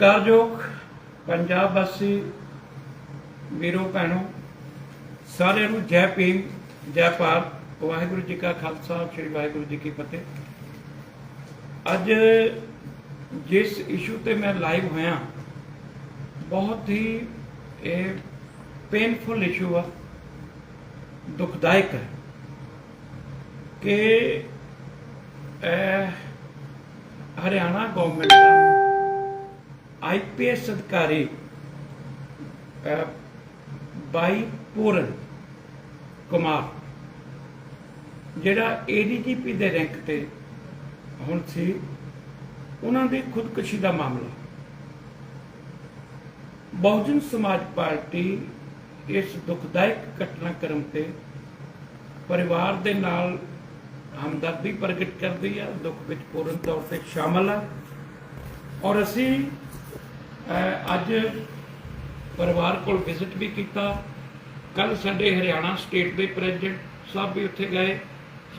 ਸਤਿਕਾਰਯੋਗ ਪੰਜਾਬ ਵਾਸੀ, ਵੀਰੋ ਭੈਣੋ, ਸਾਰਿਆਂ ਨੂੰ ਜੈ ਭੀਮ, ਜੈ ਭਾਰਤ। ਵਾਹਿਗੁਰੂ ਜੀ ਕਾ ਖਾਲਸਾ, ਸ੍ਰੀ ਵਾਹਿਗੁਰੂ ਜੀ ਕੀ ਫਤਿਹ। ਅੱਜ ਜਿਸ ਇਸ਼ੂ ਤੇ ਮੈਂ ਲਾਈਵ ਹੋਇਆ, ਬਹੁਤ ਹੀ, ਇਹ ਪੇਨਫੁਲ ਇਸ਼ੂ ਆ, ਦੁਖਦਾਇਕ ਹੈ ਕਿ ਹਰਿਆਣਾ ਗਵਰਨਮੈਂਟ ਦਾ ਆਈਪੀਐਸ ਅਧਿਕਾਰੀ ਬਾਈ ਪੂਰਨ ਕੁਮਾਰ, ਜਿਹੜਾ ਏਡੀਜੀਪੀ ਦੇ ਰੈਂਕ ਤੇ ਹੁਣ ਸੀ, ਉਹਨਾਂ ਦੀ ਖੁਦਕੁਸ਼ੀ ਦਾ ਮਾਮਲਾ। ਬਹੁਜਨ ਸਮਾਜ ਪਾਰਟੀ ਇਸ ਦੁਖਦਾਇਕ ਘਟਨਾਕ੍ਰਮ ਤੇ ਪਰਿਵਾਰ ਦੇ ਨਾਲ ਹਮਦਰਦੀ ਪ੍ਰਗਟ ਕਰਦੀ ਹੈ ਦੁੱਖ ਵਿੱਚ ਪੂਰਨ ਤੌਰ ਤੇ ਸ਼ਾਮਲ ਹੈ ਔਰ ਅਸੀਂ ਅੱਜ ਪਰਿਵਾਰ ਕੋਲ ਵਿਜ਼ਿਟ ਵੀ ਕੀਤਾ। ਕੱਲ ਸਾਡੇ ਹਰਿਆਣਾ ਸਟੇਟ ਦੇ ਪ੍ਰੈਜ਼ੀਡੈਂਟ ਸਾਹਿਬ ਵੀ ਉੱਥੇ ਗਏ।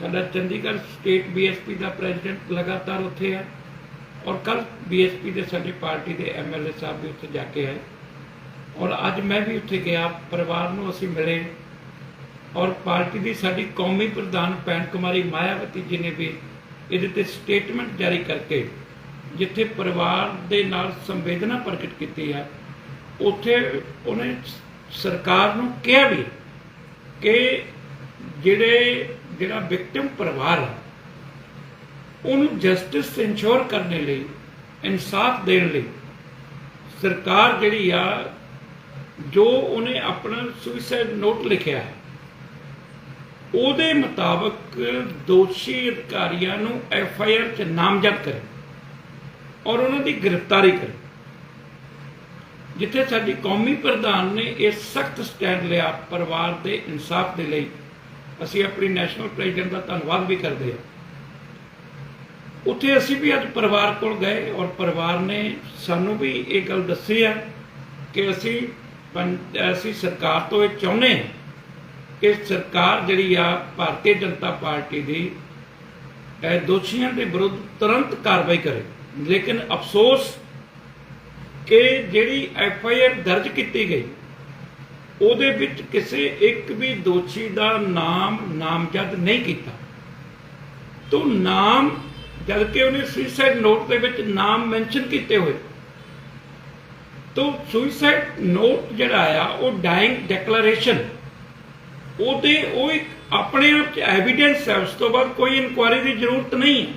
ਸਾਡਾ ਚੰਡੀਗੜ੍ਹ ਸਟੇਟ ਬੀਐਸਪੀ ਦਾ ਪ੍ਰੈਜ਼ੀਡੈਂਟ ਲਗਾਤਾਰ ਉੱਥੇ ਹੈ। ਔਰ ਕੱਲ ਬੀਐਸਪੀ ਦੇ ਸਾਡੀ ਪਾਰਟੀ ਦੇ ਐਮਐਲਏ ਸਾਹਿਬ ਵੀ ਉੱਥੇ ਜਾ ਕੇ ਆਏ। ਔਰ ਅੱਜ ਮੈਂ ਵੀ ਉੱਥੇ ਗਿਆ। ਪਰਿਵਾਰ ਨੂੰ ਅਸੀਂ ਮਿਲੇ। ਔਰ ਪਾਰਟੀ ਦੀ ਸਾਡੀ ਕੌਮੀ ਪ੍ਰਧਾਨ ਭੈਣ ਕੁਮਾਰੀ ਮਾਇਆਵਤੀ ਜੀ ਨੇ ਵੀ ਇਹਦੇ ਤੇ ਸਟੇਟਮੈਂਟ ਜਾਰੀ ਕਰਕੇ ਜਿੱਥੇ ਪਰਿਵਾਰ ਦੇ ਨਾਲ ਸੰਵੇਦਨਾ ਪ੍ਰਗਟ ਕੀਤੀ ਹੈ, ਉੱਥੇ ਉਹਨੇ ਸਰਕਾਰ ਨੂੰ ਕਿਹਾ ਵੀ ਕਿ ਜਿਹੜੇ, ਜਿਹੜਾ ਵਿਕਟਮ ਪਰਿਵਾਰ ਹੈ, ਉਹਨੂੰ ਜਸਟਿਸ ਇਨਸ਼ੋਰ ਕਰਨ ਲਈ, ਇਨਸਾਫ ਦੇਣ ਲਈ ਸਰਕਾਰ ਜਿਹੜੀ ਆ, ਜੋ ਉਹਨੇ ਆਪਣਾ ਸੁਸਾਈਡ ਨੋਟ ਲਿਖਿਆ ਹੈ, ਉਹਦੇ ਮੁਤਾਬਕ ਦੋਸ਼ੀ ਅਧਿਕਾਰੀਆਂ ਨੂੰ ਐਫ ਆਈ ਆਰ 'ਚ ਨਾਮਜ਼ਦ ਕਰੇ। ਔਰ ਉਹਨਾਂ ਦੀ ਗ੍ਰਿਫਤਾਰੀ ਕਰੇ। ਜਿੱਥੇ ਸਾਡੀ ਕੌਮੀ ਪ੍ਰਧਾਨ ਨੇ ਇਹ ਸਖਤ ਸਟੈਂਡ ਲਿਆ ਪਰਿਵਾਰ ਦੇ ਇਨਸਾਫ ਦੇ ਲਈ, ਅਸੀਂ ਆਪਣੀ ਨੈਸ਼ਨਲ ਪ੍ਰੈਜ਼ੀਡੈਂਟ ਦਾ ਧੰਨਵਾਦ ਵੀ ਕਰਦੇ ਹਾਂ। ਉੱਥੇ ਅਸੀਂ ਵੀ ਅੱਜ ਪਰਿਵਾਰ ਕੋਲ ਗਏ ਔਰ ਪਰਿਵਾਰ ਨੇ ਸਾਨੂੰ ਵੀ ਇਹ ਗੱਲ ਦੱਸੀ ਹੈ ਕਿ ਅਸੀਂ ਅਸੀਂ ਸਰਕਾਰ ਤੋਂ ਇਹ ਚਾਹੁੰਦੇ ਹਾਂ ਕਿ ਸਰਕਾਰ ਜਿਹੜੀ ਆ ਭਾਰਤੀ ਜਨਤਾ ਪਾਰਟੀ ਦੀ ਦੋਸ਼ੀਆਂ ਦੇ ਵਿਰੁੱਧ ਤੁਰੰਤ ਕਾਰਵਾਈ ਕਰੇ। ਲੇਕਿਨ ਅਫਸੋਸ ਕਿ ਜਿਹੜੀ ਐਫ ਆਈ ਆਰ ਦਰਜ ਕੀਤੀ ਗਈ, ਉਹਦੇ ਵਿੱਚ ਕਿਸੇ ਇੱਕ ਵੀ ਦੋਸ਼ੀ ਦਾ ਨਾਮ ਨਾਮਜ਼ਦ ਨਹੀਂ ਕੀਤਾ। ਤੋਂ ਨਾਮ ਜਦ ਕਿ ਉਹਨੇ ਸੁਸਾਈਡ ਨੋਟ ਦੇ ਵਿੱਚ ਨਾਮ ਮੈਂਸ਼ਨ ਕੀਤੇ ਹੋਏ, ਤੋਂ ਸੁਸਾਈਡ ਨੋਟ ਜਿਹੜਾ ਆ, ਉਹ ਡਾਈਂਗ ਡੈਕਲੇਰੇਸ਼ਨ ਉਹਦੇ, ਉਹ ਇੱਕ ਆਪਣੇ ਆਪ ਚ ਐਵੀਡੈਂਸ ਹੈ, ਉਸ ਤੋਂ ਬਾਅਦ ਕੋਈ ਇਨਕੁਆਇਰੀ ਦੀ ਜ਼ਰੂਰਤ ਨਹੀਂ ਹੈ।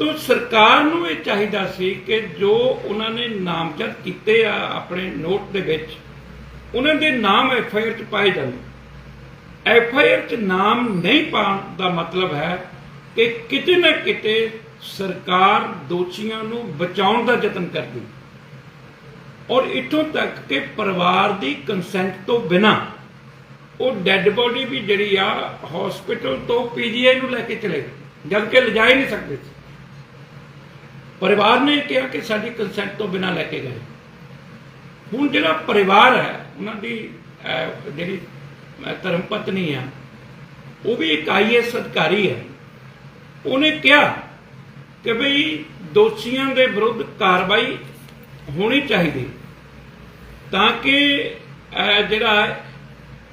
ਤੋਂ ਸਰਕਾਰ ਨੂੰ ਇਹ ਚਾਹੀਦਾ ਸੀ ਕਿ ਜੋ ਉਹਨਾਂ ਨੇ ਨਾਮਜ਼ਦ ਕੀਤੇ ਆ ਆਪਣੇ ਨੋਟ ਦੇ ਵਿੱਚ, ਉਹਨਾਂ ਦੇ ਨਾਮ ਐਫ ਆਈ ਆਰ ਚ ਪਾਏ ਜਾਣ। ਐਫ ਆਈ ਆਰ ਚ ਨਾਮ ਨਹੀਂ ਪਾਉਣ ਦਾ ਮਤਲਬ ਹੈ ਕਿ ਕਿਤੇ ਨਾ ਕਿਤੇ ਸਰਕਾਰ ਦੋਸ਼ੀਆਂ ਨੂੰ ਬਚਾਉਣ ਦਾ ਯਤਨ ਕਰਦੀ। ਔਰ ਇੱਥੋਂ ਤੱਕ ਕਿ ਪਰਿਵਾਰ ਦੀ ਕੰਸੈਂਟ ਤੋਂ ਬਿਨਾ ਉਹ ਡੈੱਡ ਬੋਡੀ ਵੀ ਜਿਹੜੀ ਆ ਹਸਪੀਟਲ ਤੋਂ ਪੀਜੀਆਈ ਨੂੰ ਲੈ ਕੇ ਚਲੇ ਗਏ ਜਦ ਕਿ ਲਿਜਾ ਹੀ ਨਹੀਂ ਸਕਦੇ। ਸੀ ਪਰਿਵਾਰ ਨੇ ਕਿਹਾ ਕਿ ਸਾਡੀ ਕੰਸੈਂਟ ਤੋਂ ਬਿਨਾ ਲੈ ਕੇ ਗਏ। ਹੁਣ ਜਿਹੜਾ ਪਰਿਵਾਰ ਹੈ, ਉਹਨਾਂ ਦੀ ਜਿਹੜੀ ਧਰਮ ਪਤਨੀ ਆ, ਉਹ ਵੀ ਇੱਕ ਆਈਐਸ ਅਧਿਕਾਰੀ ਹੈ। ਉਹਨੇ ਕਿਹਾ ਕਿ ਭਈ ਦੋਸ਼ੀਆਂ ਦੇ ਵਿਰੁੱਧ ਕਾਰਵਾਈ ਹੋਣੀ ਚਾਹੀਦੀ ਤਾਂ ਕਿ ਜਿਹੜਾ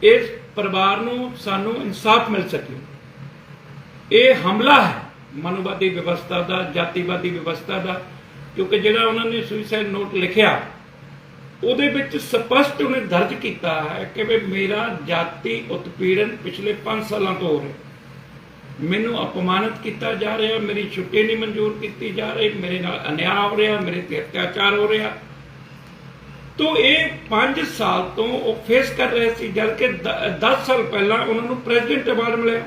ਇਸ ਪਰਿਵਾਰ ਨੂੰ ਸਾਨੂੰ ਇਨਸਾਫ ਮਿਲ ਸਕੇ। ਇਹ ਹਮਲਾ ਹੈ। ਮਨੁਵਾਦੀ ਵਿਵਸਥਾ ਦਾ, ਜਾਤੀਵਾਦੀ ਵਿਵਸਥਾ ਦਾ, ਕਿਉਂਕਿ ਜਿਹੜਾ ਉਹਨਾਂ ਨੇ ਸੁਸਾਈਡ ਨੋਟ ਲਿਖਿਆ, ਉਹਦੇ ਵਿੱਚ ਸਪਸ਼ਟ ਉਹਨੇ ਦਰਜ ਕੀਤਾ ਹੈ ਕਿ ਵੀ ਮੇਰਾ ਜਾਤੀ ਉਤਪੀੜਨ ਪਿਛਲੇ 5 ਸਾਲਾਂ ਤੋਂ ਹੋ ਰਿਹਾ ਮੈਨੂੰ ਅਪਮਾਨਿਤ ਕੀਤਾ ਜਾ ਰਿਹਾ ਮੇਰੀ ਛੁੱਟੀ ਨਹੀਂ ਮਨਜ਼ੂਰ ਕੀਤੀ ਜਾ ਰਹੀ, ਮੇਰੇ ਨਾਲ ਅਨਿਆਂ ਹੋ ਰਿਹਾ, ਮੇਰੇ ਤੇ ਅਤਿਆਚਾਰ ਹੋ ਰਿਹਾ। ਤੋਂ ਇਹ 5 ਸਾਲ ਤੋਂ ਉਹ ਫੇਸ ਕਰ ਰਹੇ ਸੀ ਜਦ ਕਿ 10 ਸਾਲ ਪਹਿਲਾਂ ਉਹਨਾਂ ਨੂੰ ਪ੍ਰੈਜ਼ੀਡੈਂਟ ਅਵਾਰਡ ਮਿਲਿਆ।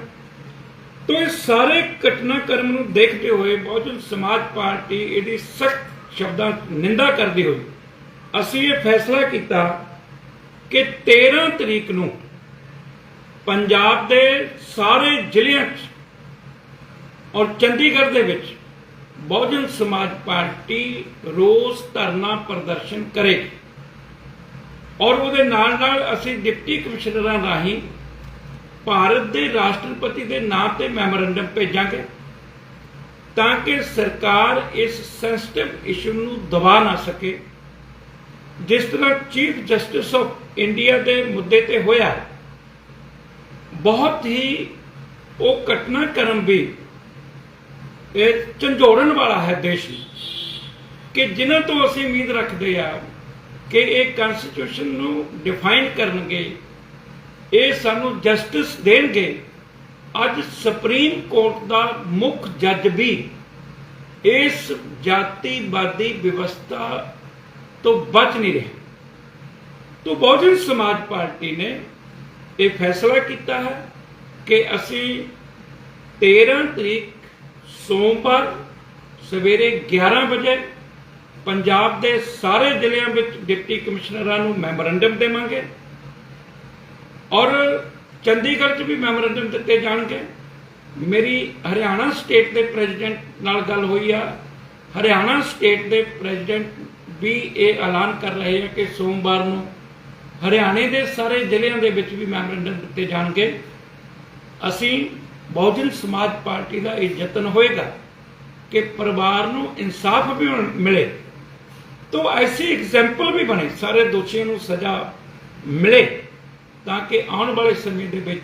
ਤੋਂ ਇਹ ਸਾਰੇ ਘਟਨਾਕ੍ਰਮ ਨੂੰ ਦੇਖਦੇ ਹੋਏ ਬਹੁਜਨ ਸਮਾਜ ਪਾਰਟੀ ਇਹਦੀ ਸਖਤ ਸ਼ਬਦਾਂ ਨਿੰਦਾ ਕਰਦੀ ਹੋਈ। ਅਸੀਂ ਇਹ ਫੈਸਲਾ ਕੀਤਾ ਕਿ 13 ਤਰੀਕ ਨੂੰ ਪੰਜਾਬ ਦੇ ਸਾਰੇ ਜ਼ਿਲ੍ਹਿਆਂ 'ਚ ਔਰ ਚੰਡੀਗੜ੍ਹ ਦੇ ਵਿੱਚ ਬਹੁਜਨ ਸਮਾਜ ਪਾਰਟੀ ਰੋਸ ਧਰਨਾ ਪ੍ਰਦਰਸ਼ਨ ਕਰੇਗੀ। ਔਰ ਉਹਦੇ ਨਾਲ ਨਾਲ ਅਸੀਂ ਡਿਪਟੀ ਕਮਿਸ਼ਨਰਾਂ ਰਾਹੀਂ ਭਾਰਤ ਦੇ ਰਾਸ਼ਟਰਪਤੀ ਦੇ ਨਾਂ ਤੇ ਮੈਮੋਰੰਡਮ ਭੇਜਾਂਗੇ ਤਾਂ ਕਿ ਸਰਕਾਰ ਇਸ ਸੈਂਸਿਟਿਵ ਇਸ਼ੂ ਨੂੰ ਦਬਾ ਨਾ ਸਕੇ। ਜਿਸ ਤਰ੍ਹਾਂ ਚੀਫ ਜਸਟਿਸ ਆਫ ਇੰਡੀਆ ਦੇ ਮੁੱਦੇ ਤੇ ਹੋਇਆ ਬਹੁਤ ਹੀ ਉਹ ਘਟਨਾ ਕਰਮ ਵੀ ਇਹ ਝੰਜੋੜਨ ਵਾਲਾ ਹੈ ਦੇਸ਼ ਨੂੰ ਕਿ ਜਿਨ੍ਹਾਂ ਤੋਂ ਅਸੀਂ ਉਮੀਦ ਰੱਖਦੇ ਆ ਕਿ ਇਹ ਕਨਸਟੀਟਿਊਸ਼ਨ ਨੂੰ ਡਿਫਾਈਨ ਕਰਨਗੇ। ਇਹ ਸਾਨੂੰ ਜਸਟਿਸ ਦੇਣਗੇ। ਅੱਜ ਸੁਪਰੀਮ ਕੋਰਟ ਦਾ ਮੁੱਖ ਜੱਜ ਵੀ ਇਸ ਜਾਤੀਵਾਦੀ ਵਿਵਸਥਾ ਤੋਂ ਬਚ ਨਹੀਂ ਰਿਹਾ। ਤੋਂ ਬਹੁਜਨ ਸਮਾਜ ਪਾਰਟੀ ਨੇ ਇਹ ਫੈਸਲਾ ਕੀਤਾ ਹੈ ਕਿ ਅਸੀਂ 13 ਤਰੀਕ ਸੋਮਵਾਰ ਸਵੇਰੇ 11 ਵਜੇ ਪੰਜਾਬ ਦੇ ਸਾਰੇ ਜ਼ਿਲ੍ਹਿਆਂ ਵਿੱਚ ਡਿਪਟੀ ਕਮਿਸ਼ਨਰਾਂ ਨੂੰ ਮੈਮੋਰੰਡਮ ਦੇਵਾਂਗੇ। ਔਰ ਚੰਡੀਗੜ੍ਹ 'ਚ ਵੀ ਮੈਮੋਰੰਡਮ ਦਿੱਤੇ ਜਾਣਗੇ। ਮੇਰੀ ਹਰਿਆਣਾ ਸਟੇਟ ਦੇ ਪ੍ਰੈਜ਼ੀਡੈਂਟ ਨਾਲ ਗੱਲ ਹੋਈ ਆ। ਹਰਿਆਣਾ ਸਟੇਟ ਦੇ ਪ੍ਰੈਜ਼ੀਡੈਂਟ ਵੀ ਇਹ ਐਲਾਨ ਕਰ ਰਹੇ ਆ ਕਿ ਸੋਮਵਾਰ ਨੂੰ ਹਰਿਆਣੇ ਦੇ ਸਾਰੇ ਜ਼ਿਲ੍ਹਿਆਂ ਦੇ ਵਿੱਚ ਵੀ ਮੈਮੋਰੰਡਮ ਦਿੱਤੇ ਜਾਣਗੇ। ਅਸੀਂ ਬਹੁਜਨ ਸਮਾਜ ਪਾਰਟੀ ਦਾ ਇਹ ਯਤਨ ਹੋਏਗਾ ਕਿ ਪਰਿਵਾਰ ਨੂੰ ਇਨਸਾਫ ਵੀ ਮਿਲੇ ਤੋਂ ਐਸੀ ਐਗਜ਼ਾਮਪਲ ਵੀ ਬਣੇ, ਸਾਰੇ ਦੋਸ਼ੀਆਂ ਨੂੰ ਸਜ਼ਾ ਮਿਲੇ। ਤਾਂ ਕਿ ਆਉਣ ਵਾਲੇ ਸਮੇਂ ਦੇ ਵਿੱਚ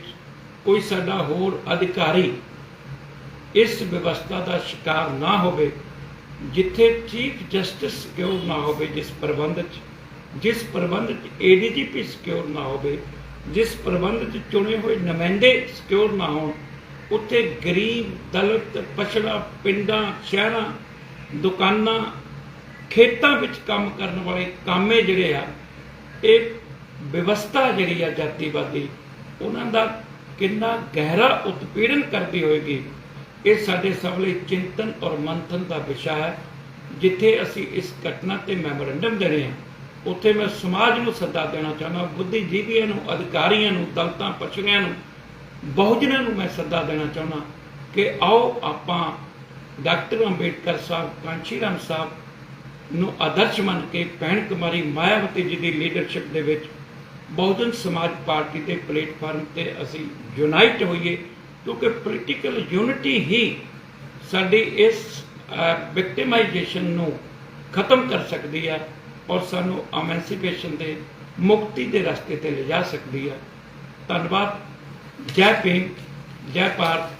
ਕੋਈ ਸਾਡਾ ਹੋਰ ਅਧਿਕਾਰੀ ਇਸ ਵਿਵਸਥਾ ਦਾ ਸ਼ਿਕਾਰ ਨਾ ਹੋਵੇ, ਜਿੱਥੇ ਚੀਫ ਜਸਟਿਸ ਸਿਕਿਉਰ ਨਾ ਹੋਵੇ, ਜਿਸ ਪ੍ਰਬੰਧ 'ਚ, ਜਿਸ ਪ੍ਰਬੰਧ 'ਚ ਏਡੀਜੀਪੀ ਸਿਕਿਉਰ ਨਾ ਹੋਵੇ, ਜਿਸ ਪ੍ਰਬੰਧ 'ਚ ਚੁਣੇ ਹੋਏ ਨੁਮਾਇੰਦੇ ਸਿਕਿਉਰ ਨਾ ਹੋਣ, ਉੱਥੇ ਗਰੀਬ, ਦਲਿਤ, ਪਛੜਾ, ਪਿੰਡਾਂ, ਸ਼ਹਿਰਾਂ, ਦੁਕਾਨਾਂ, ਖੇਤਾਂ ਵਿੱਚ ਕੰਮ ਕਰਨ ਵਾਲੇ ਕਾਮੇ ਜਿਹੜੇ ਆ, ਇਹ ਵਿਵਸਥਾ ਜਿਹੜੀ ਆ ਜਾਤੀਵਾਦੀ, ਉਹਨਾਂ ਦਾ ਕਿੰਨਾ ਗਹਿਰਾ ਉਤਪੀੜਨ ਕਰਦੀ ਹੋਏਗੀ, ਇਹ ਸਾਡੇ ਸਭ ਲਈ ਚਿੰਤਨ ਔਰ ਮੰਥਨ ਦਾ ਵਿਸ਼ਾ ਹੈ, ਜਿੱਥੇ ਅਸੀਂ ਇਸ ਘਟਨਾ ਤੇ ਮੈਮੋਰੰਡਮ ਦੇ ਰਹੇ ਹਾਂ ਉੱਥੇ ਮੈਂ ਸਮਾਜ ਨੂੰ ਸੱਦਾ ਦੇਣਾ ਚਾਹੁੰਦਾ, ਬੁੱਧੀਜੀਵੀਆਂ ਨੂੰ, ਅਧਿਕਾਰੀਆਂ ਨੂੰ, ਦਲਤਾਂ ਪਛੜਿਆਂ ਨੂੰ, ਬਹੁਜਨਾਂ ਨੂੰ ਮੈਂ ਸੱਦਾ ਦੇਣਾ ਚਾਹੁੰਦਾ ਕਿ ਆਓ ਆਪਾਂ ਡਾਕਟਰ ਅੰਬੇਡਕਰ ਸਾਹਿਬ, ਕਾਂਸ਼ੀ ਰਾਮ ਸਾਹਿਬ ਨੂੰ ਆਦਰਸ਼ ਮੰਨ ਕੇ, ਭੈਣ ਕੁਮਾਰੀ ਮਾਇਆਵਤੀ ਜੀ ਦੀ ਲੀਡਰਸ਼ਿਪ ਦੇ ਵਿੱਚ ਬਹੁਜਨ ਸਮਾਜ ਪਾਰਟੀ ਦੇ ਪਲੇਟਫਾਰਮ ਤੇ ਅਸੀਂ ਯੂਨਾਈਟ ਹੋਈਏ, ਕਿਉਂਕਿ ਪੋਲੀਟੀਕਲ ਯੂਨਿਟੀ ਹੀ ਸਾਡੀ ਇਸ ਵਿਕਟਿਮਾਈਜੇਸ਼ਨ ਨੂੰ ਖਤਮ ਕਰ ਸਕਦੀ ਹੈ ਔਰ ਸਾਨੂੰ ਐਮੈਂਸੀਪੇਸ਼ਨ ਦੇ, ਮੁਕਤੀ ਦੇ ਰਸਤੇ ਤੇ ਲਿਜਾ ਸਕਦੀ ਹੈ ਧੰਨਵਾਦ। ਜੈ ਭੀਮ, ਜੈ ਭਾਰਤ।